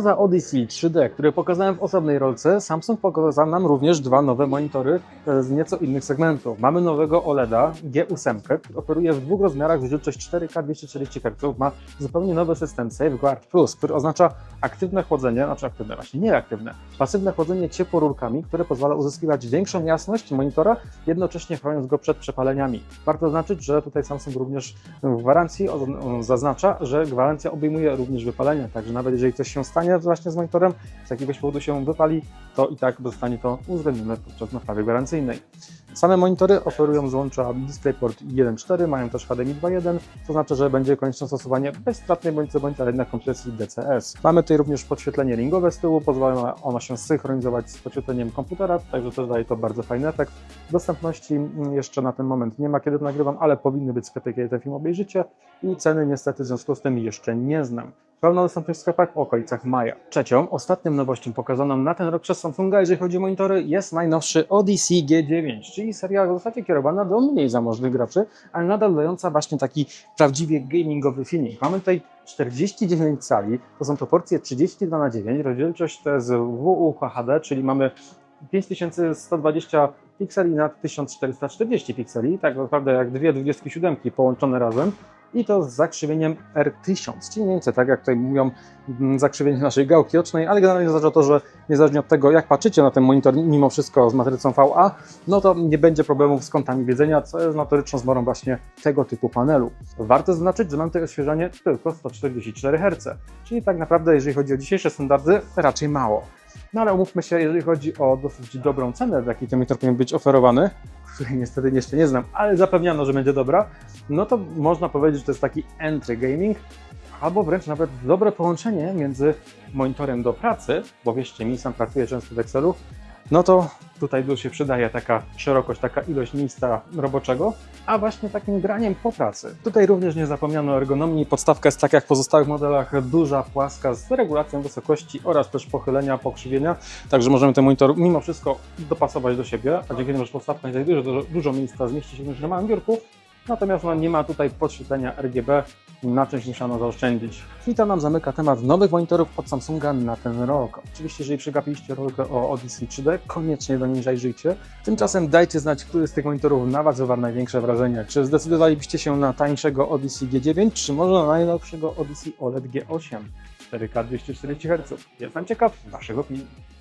Za Odyssey 3D, które pokazałem w osobnej rolce, Samsung pokazał nam również dwa nowe monitory e, z nieco innych segmentów. Mamy nowego OLEDa G8, który operuje w dwóch rozmiarach, rozdzielczość 4K 240 Hz, ma zupełnie nowy system Safeguard Plus, który oznacza aktywne chłodzenie, znaczy aktywne, właśnie nie aktywne, pasywne chłodzenie ciepłorurkami, które pozwala uzyskiwać większą jasność monitora, jednocześnie chroniąc go przed przepaleniami. Warto zaznaczyć, że tutaj Samsung również w gwarancji zaznacza, że gwarancja obejmuje również wypalenia, także nawet jeżeli coś się stanie właśnie z monitorem, z jakiegoś powodu się wypali, to i tak zostanie to uwzględnione podczas naprawy gwarancyjnej. Same monitory oferują złącza DisplayPort 1.4, mają też HDMI 2.1, to znaczy, że będzie konieczne stosowanie bezstratnej bądź bądź, ale jednak kompresji DCS. Mamy tutaj również podświetlenie ringowe z tyłu, pozwala ono się synchronizować z podświetleniem komputera, także też daje to bardzo fajny efekt. Dostępności mm, jeszcze na ten moment nie ma, kiedy to nagrywam, ale powinny być w sklepie, kiedy ten film obejrzycie i ceny niestety w związku z tym jeszcze nie znam. Pełna dostępność w sklepach w okolicach maja. Trzecią, ostatnią nowością pokazaną na ten rok przez Samsunga, jeżeli chodzi o monitory, jest najnowszy Odyssey G9, czyli seria w zasadzie kierowana do mniej zamożnych graczy, ale nadal dająca właśnie taki prawdziwie gamingowy feeling. Mamy tutaj 49 cali, to są proporcje 32 na 9, rozdzielczość to jest WUHD, czyli mamy 5120 pikseli na 1440 pikseli, tak naprawdę jak dwie 27 połączone razem i to z zakrzywieniem R1000, czyli mniej więcej tak jak tutaj mówią mm, zakrzywienie naszej gałki ocznej, ale generalnie oznacza to, że niezależnie od tego jak patrzycie na ten monitor mimo wszystko z matrycą VA, no to nie będzie problemów z kątami widzenia, co jest notoryczną zmorą właśnie tego typu panelu. Warto zaznaczyć, że mam tutaj odświeżanie tylko 144 Hz, czyli tak naprawdę jeżeli chodzi o dzisiejsze standardy, raczej mało. No ale umówmy się, jeżeli chodzi o dosyć dobrą cenę, w jakiej ten monitor powinien być oferowany, której niestety jeszcze nie znam, ale zapewniano, że będzie dobra, no to można powiedzieć, że to jest taki entry gaming, albo wręcz nawet dobre połączenie między monitorem do pracy, bo wierzcie mi, sam pracuję często w Excelu, no to tutaj dużo się przydaje taka szerokość, taka ilość miejsca roboczego, a właśnie takim graniem po pracy. Tutaj również nie zapomniano ergonomii. Podstawka jest tak jak w pozostałych modelach, duża, płaska, z regulacją wysokości oraz też pochylenia, pokrzywienia, także możemy ten monitor mimo wszystko dopasować do siebie, a dzięki temu, że podstawka nie znajduje dużo, dużo miejsca, zmieści się również na małym biurku, Natomiast no, nie ma tutaj podświetlenia RGB, na czymś musiano zaoszczędzić. I to nam zamyka temat nowych monitorów od Samsunga na ten rok. Oczywiście, jeżeli przegapiliście rolkę o Odyssey 3D, koniecznie do niej zajrzyjcie. Tymczasem dajcie znać, który z tych monitorów na Was wywarł największe wrażenie. Czy zdecydowalibyście się na tańszego Odyssey G9, czy może na najnowszego Odyssey OLED G8 4K 240 Hz? Jestem ciekaw Waszych opinii.